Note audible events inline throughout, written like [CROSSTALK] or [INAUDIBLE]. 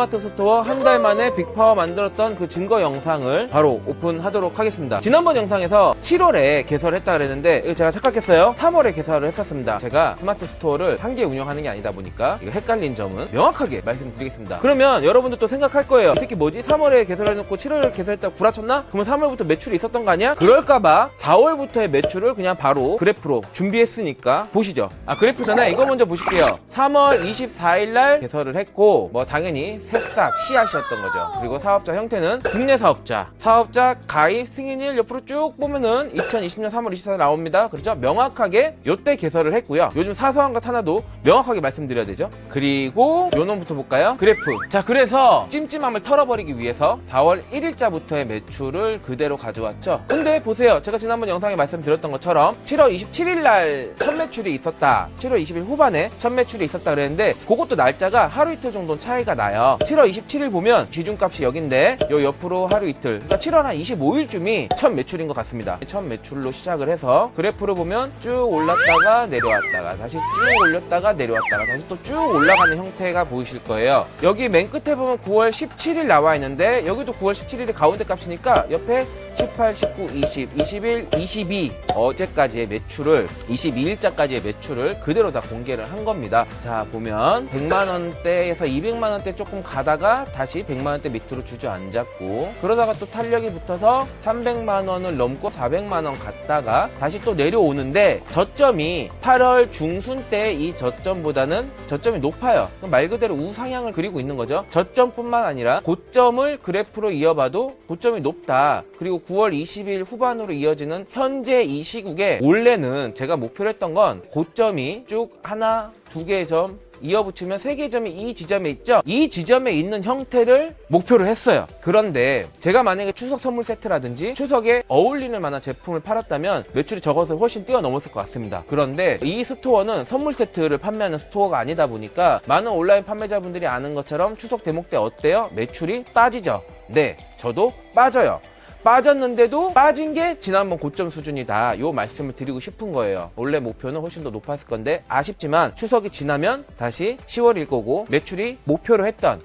스마트 스토어 한 달 만에 빅파워 만들었던 그 증거 영상을 바로 오픈하도록 하겠습니다. 지난번 영상에서 7월에 개설했다 그랬는데 제가 착각했어요. 3월에 개설을 했었습니다. 제가 스마트 스토어를 한 개 운영하는 게 아니다 보니까 이거 헷갈린 점은 명확하게 말씀드리겠습니다. 그러면 여러분들 또 생각할 거예요. 이 새끼 뭐지? 3월에 개설해놓고 7월에 개설했다고 구라쳤나? 그러면 3월부터 매출이 있었던 거 아니야? 그럴까봐 4월부터의 매출을 그냥 바로 그래프로 준비했으니까 보시죠. 아 그래프 전에 이거 먼저 보실게요. 3월 24일 날 개설을 했고 뭐 당연히 새싹 씨앗이었던 거죠. 그리고 사업자 형태는 국내 사업자, 사업자 가입 승인일 옆으로 쭉 보면은 2020년 3월 24일 나옵니다. 그렇죠? 명확하게 요때 개설을 했고요. 요즘 사소한 것 하나도 명확하게 말씀드려야 되죠. 그리고 요 놈부터 볼까요? 그래프. 자 그래서 찜찜함을 털어버리기 위해서 4월 1일자부터의 매출을 그대로 가져왔죠. 근데 보세요. 제가 지난번 영상에 말씀드렸던 것처럼 7월 27일 날 첫 매출이 있었다. 7월 20일 후반에 첫 매출이 있었다 그랬는데 그것도 날짜가 하루 이틀 정도 차이가 나요. 7월 27일 보면 기준값이 여긴데 요 옆으로 하루 이틀. 그러니까 7월 한 25일쯤이 첫 매출인 것 같습니다. 첫 매출로 시작을 해서 그래프를 보면 쭉 올랐다가 내려왔다가 다시 쭉 올렸다가 내려왔다가 다시 또 쭉 올라가는 형태가 보이실 거예요. 여기 맨 끝에 보면 9월 17일 나와 있는데 여기도 9월 17일이 가운데 값이니까 옆에 18, 19, 20, 21, 22 어제까지의 매출을 22일자까지의 매출을 그대로 다 공개를 한 겁니다. 자 보면 100만 원대에서 200만 원대 조금 가다가 다시 100만 원대 밑으로 주저앉았고 그러다가 또 탄력이 붙어서 300만 원을 넘고 400만 원 갔다가 다시 또 내려오는데 저점이 8월 중순 때 이 저점보다는 저점이 높아요. 말 그대로 우상향을 그리고 있는 거죠. 저점뿐만 아니라 고점을 그래프로 이어봐도 고점이 높다. 그리고 9월 20일 후반으로 이어지는 현재 이 시국에 원래는 제가 목표로 했던 건 고점이 쭉 하나, 두 개의 점 이어붙이면 세 개의 점이 이 지점에 있죠? 이 지점에 있는 형태를 목표로 했어요. 그런데 제가 만약에 추석 선물 세트라든지 추석에 어울리는 만한 제품을 팔았다면 매출이 적어서 훨씬 뛰어넘었을 것 같습니다. 그런데 이 스토어는 선물 세트를 판매하는 스토어가 아니다 보니까 많은 온라인 판매자분들이 아는 것처럼 추석 대목 때 어때요? 매출이 빠지죠? 네, 저도 빠져요. 빠졌는데도 빠진 게 지난번 고점 수준이다. 요 말씀을 드리고 싶은 거예요. 원래 목표는 훨씬 더 높았을 건데 아쉽지만 추석이 지나면 다시 10월일 거고 매출이 목표로 했던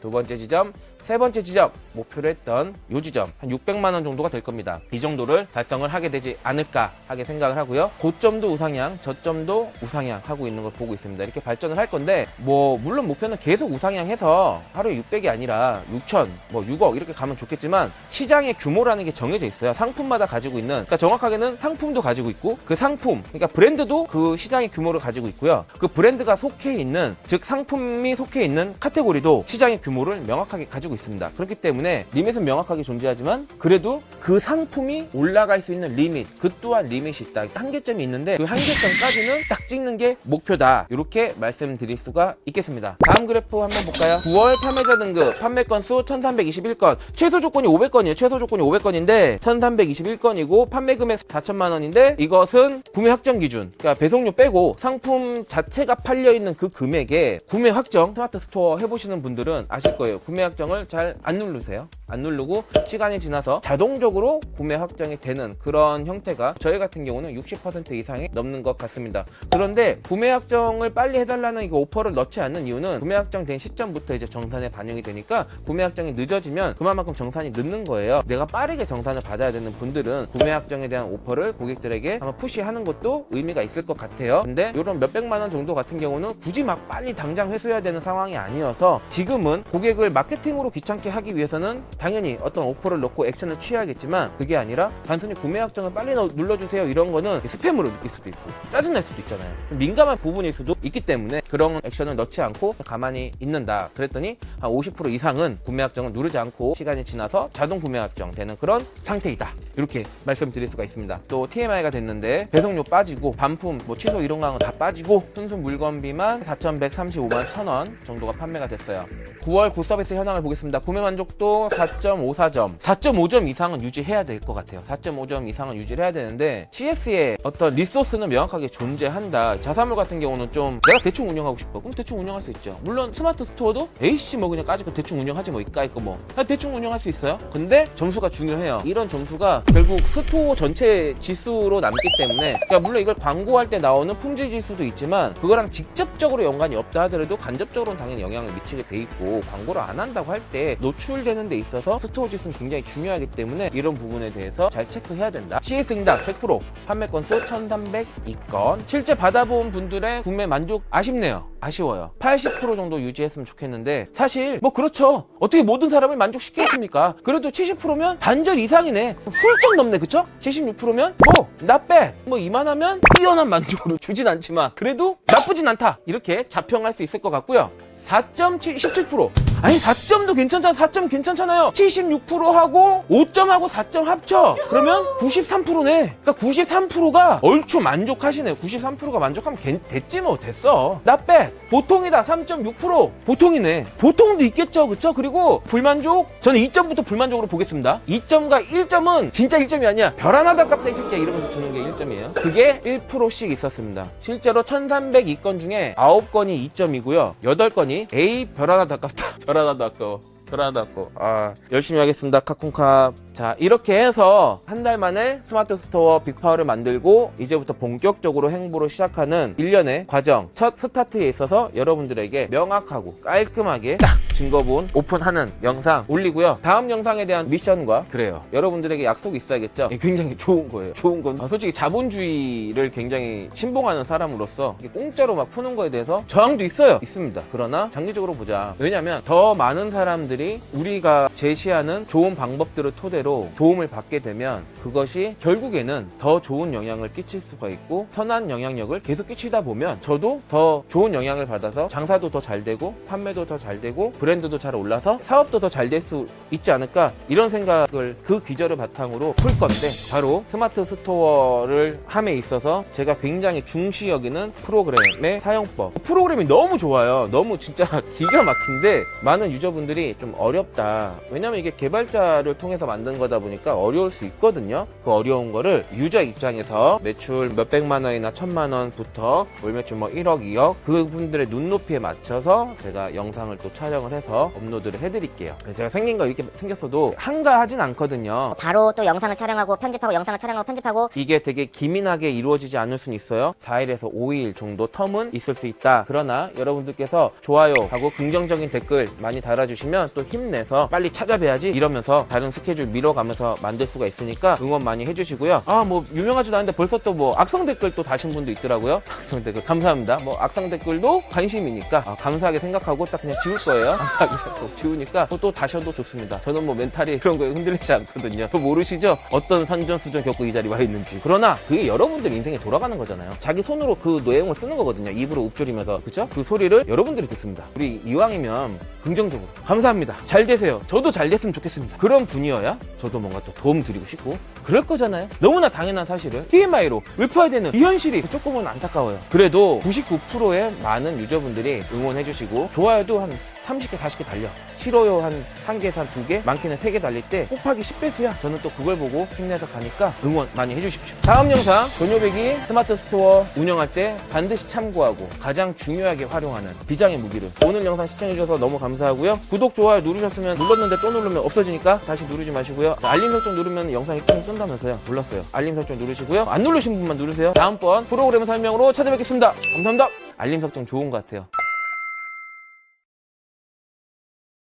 두 번째 지점, 세 번째 지점 목표로 했던 요 지점 한 600만 원 정도가 될 겁니다. 이 정도를 달성을 하게 되지 않을까 하게 생각을 하고요. 고점도 우상향, 저점도 우상향 하고 있는 걸 보고 있습니다. 이렇게 발전을 할 건데 뭐 물론 목표는 계속 우상향해서 하루에 600이 아니라 6천, 뭐 6억 이렇게 가면 좋겠지만 시장의 규모라는 게 정해져 있어요. 상품마다 가지고 있는 그러니까 정확하게는 상품도 가지고 있고 그 상품 그러니까 브랜드도 그 시장의 규모를 가지고 있고요. 그 브랜드가 속해 있는 즉 상품이 속해 있는 카테고리도 시장의 규모를 명확하게 가지고 있습니다. 그렇기 때문에 리밋은 명확하게 존재하지만 그래도 그 상품이 올라갈 수 있는 리밋 그 또한 리밋이 있다. 한계점이 있는데 그 한계점까지는 딱 찍는 게 목표다. 이렇게 말씀드릴 수가 있겠습니다. 다음 그래프 한번 볼까요? 9월 판매자 등급 판매 건수 1321건 최소 조건이 500건이에요. 최소 조건이 500건인데 1321건이고 판매 금액 4천만 원인데 이것은 구매 확정 기준 그러니까 배송료 빼고 상품 자체가 팔려 있는 그 금액에 구매 확정 스마트 스토어 해보시는 분들은 아실 거예요. 구매 확정을 잘 안 누르세요. 안 누르고 시간이 지나서 자동적으로 구매 확정이 되는 그런 형태가 저희 같은 경우는 60% 이상이 넘는 것 같습니다. 그런데 구매 확정을 빨리 해달라는 이 오퍼를 넣지 않는 이유는 구매 확정된 시점부터 이제 정산에 반영이 되니까 구매 확정이 늦어지면 그만큼 정산이 늦는 거예요. 내가 빠르게 정산을 받아야 되는 분들은 구매 확정에 대한 오퍼를 고객들에게 한번 푸시하는 것도 의미가 있을 것 같아요. 근데 이런 몇백만 원 정도 같은 경우는 굳이 막 빨리 당장 회수해야 되는 상황이 아니어서 지금은 고객을 마케팅으로 귀찮게 하기 위해서는 당연히 어떤 오퍼를 넣고 액션을 취해야겠지만 그게 아니라 단순히 구매 확정을 빨리 넣- 눌러주세요 이런 거는 스팸으로 느낄 수도 있고 짜증날 수도 있잖아요. 좀 민감한 부분일 수도 있기 때문에 그런 액션을 넣지 않고 가만히 있는다 그랬더니 한 50% 이상은 구매 확정을 누르지 않고 시간이 지나서 자동 구매 확정 되는 그런 상태이다. 이렇게 말씀드릴 수가 있습니다. 또 TMI가 됐는데 배송료 빠지고 반품 뭐 취소 이런 거는 다 빠지고 순수 물건비만 4,135만 1,000원 정도가 판매가 됐어요. 9월 굿서비스 현황을 보겠습니다. 구매 만족도 4.54점 4.5점 이상은 유지해야 될 것 같아요. 4.5점 이상은 유지를 해야 되는데 CS의 어떤 리소스는 명확하게 존재한다. 자사물 같은 경우는 좀 내가 대충 운영하고 싶어. 그럼 대충 운영할 수 있죠. 물론 스마트 스토어도 에이씨 뭐 그냥 까짓거 대충 운영하지 뭐 이까 있고 뭐. 대충 운영할 수 있어요. 근데 점수가 중요해요. 이런 점수가 결국 스토어 전체 지수로 남기 때문에 그러니까 물론 이걸 광고할 때 나오는 품질 지수도 있지만 그거랑 직접적으로 연관이 없다 하더라도 간접적으로는 당연히 영향을 미치게 돼 있고 광고를 안 한다고 할 때 노출되는 데 있어 서 스토어 지수는 굉장히 중요하기 때문에 이런 부분에 대해서 잘 체크해야 된다. CS 응답 100% 판매 건수 1302건. 실제 받아본 분들의 구매 만족 아쉽네요. 아쉬워요. 80% 정도 유지했으면 좋겠는데 사실 뭐 그렇죠. 어떻게 모든 사람을 만족시키겠습니까? 그래도 70%면 반절 이상이네. 훌쩍 넘네 그쵸? 76%면 뭐 나 빼 뭐 이만하면 뛰어난 만족으로 [LAUGHS] 주진 않지만 그래도 나쁘진 않다. 이렇게 자평할 수 있을 것 같고요. 4.7, 17%. 아니, 4점도 괜찮잖아. 4점 괜찮잖아요. 76%하고 5점하고 4점 합쳐. 그러면 93%네. 그러니까 93%가 얼추 만족하시네요. 93%가 만족하면 괜- 됐지 뭐, 됐어. 나 빼. 보통이다. 3.6%. 보통이네. 보통도 있겠죠. 그쵸? 그리고 불만족? 저는 2점부터 불만족으로 보겠습니다. 2점과 1점은 진짜 1점이 아니야. 별 하나 더 깝다, 이 새끼야. 이러면서 주는 게 1점이에요. 그게 1%씩 있었습니다. 실제로 1302건 중에 9건이 2점이고요. 8건이 A 별 하나 더 아깝다. 더 아까워. 더 아까워. 아, 열심히 하겠습니다. 카콘캅. 자, 이렇게 해서 한 달 만에 스마트 스토어 빅파워를 만들고 이제부터 본격적으로 행보를 시작하는 일련의 과정. 첫 스타트에 있어서 여러분들에게 명확하고 깔끔하게 딱 증거본 오픈하는 영상 올리고요. 다음 영상에 대한 미션과 그래요. 여러분들에게 약속이 있어야겠죠. 이게 굉장히 좋은 거예요. 좋은 건 아, 솔직히 자본주의를 굉장히 신봉하는 사람으로서 공짜로 막 푸는 거에 대해서 저항도 있어요. 있습니다. 그러나 장기적으로 보자. 왜냐면 더 많은 사람들이 우리가 제시하는 좋은 방법들을 토대로 도움을 받게 되면 그것이 결국에는 더 좋은 영향을 끼칠 수가 있고 선한 영향력을 계속 끼치다 보면 저도 더 좋은 영향을 받아서 장사도 더 잘 되고 판매도 더 잘 되고 브랜드도 잘 올라서 사업도 더 잘 될 수 있지 않을까 이런 생각을 그 기절을 바탕으로 풀 건데 바로 스마트 스토어를 함에 있어서 제가 굉장히 중시 여기는 프로그램의 사용법. 프로그램이 너무 좋아요. 너무 진짜 [LAUGHS] 기가 막힌데 많은 유저분들이 좀 어렵다. 왜냐면 이게 개발자를 통해서 만든 거다 보니까 어려울 수 있거든요. 그 어려운 거를 유저 입장에서 매출 몇백만 원이나 천만 원부터 월 매출 뭐 1억 2억 그분들의 눈높이에 맞춰서 제가 영상을 또 촬영을 해서 업로드를 해드릴게요 제가 생긴 거 이렇게 생겼어도 한가하진 않거든요 바로 또 영상을 촬영하고 편집하고 영상을 촬영하고 편집하고 이게 되게 기민하게 이루어지지 않을 수는 있어요. 4일에서 5일 정도 텀은 있을 수 있다. 그러나 여러분들께서 좋아요 하고 긍정적인 댓글 많이 달아주시면 또 힘내서 빨리 찾아뵈야지 이러면서 다른 스케줄 밀어가면서 만들 수가 있으니까 응원 많이 해주시고요. 아 뭐 유명하지도 않은데 벌써 또 뭐 악성 댓글 또 다신 분도 있더라고요. [LAUGHS] 악성 댓글 감사합니다. 뭐 악성 댓글도 관심이니까 아, 감사하게 생각하고 딱 그냥 지울 거예요. 감사하게 생각하고 지우니까 또, 또 다셔도 좋습니다. 저는 뭐 멘탈이 그런 거에 흔들리지 않거든요. 또 모르시죠? 어떤 산전수전 겪고 이 자리에 와 있는지. 그러나 그게 여러분들 인생에 돌아가는 거잖아요. 자기 손으로 그 내용을 쓰는 거거든요. 입으로 읊조리면서. 그죠? 그 소리를 여러분들이 듣습니다. 우리 이왕이면 긍정적으로. 감사합니다. 잘 되세요. 저도 잘 됐으면 좋겠습니다. 그런 분이어야 저도 뭔가 또 도움 드리고 싶고 그럴 거잖아요. 너무나 당연한 사실을 TMI로 읊어야 되는 이 현실이 조금은 안타까워요. 그래도 99%의 많은 유저분들이 응원해주시고 좋아요도 한 30개, 40개 달려. 싫어요 한 한 개에서 한 두 개, 많게는 세 개 달릴 때 곱하기 10배수야. 저는 또 그걸 보고 힘내서 가니까 응원 많이 해주십시오. 다음 영상 돈요백이 스마트 스토어 운영할 때 반드시 참고하고 가장 중요하게 활용하는 비장의 무기를 오늘 영상 시청해주셔서 너무 감사하고요. 구독, 좋아요 누르셨으면 눌렀는데 또 누르면 없어지니까 다시 누르지 마시고요. 알림 설정 누르면 영상이 좀 뜬다면서요. 몰랐어요. 알림 설정 누르시고요. 안 누르신 분만 누르세요. 다음번 프로그램 설명으로 찾아뵙겠습니다. 감사합니다. 알림 설정 좋은 것 같아요.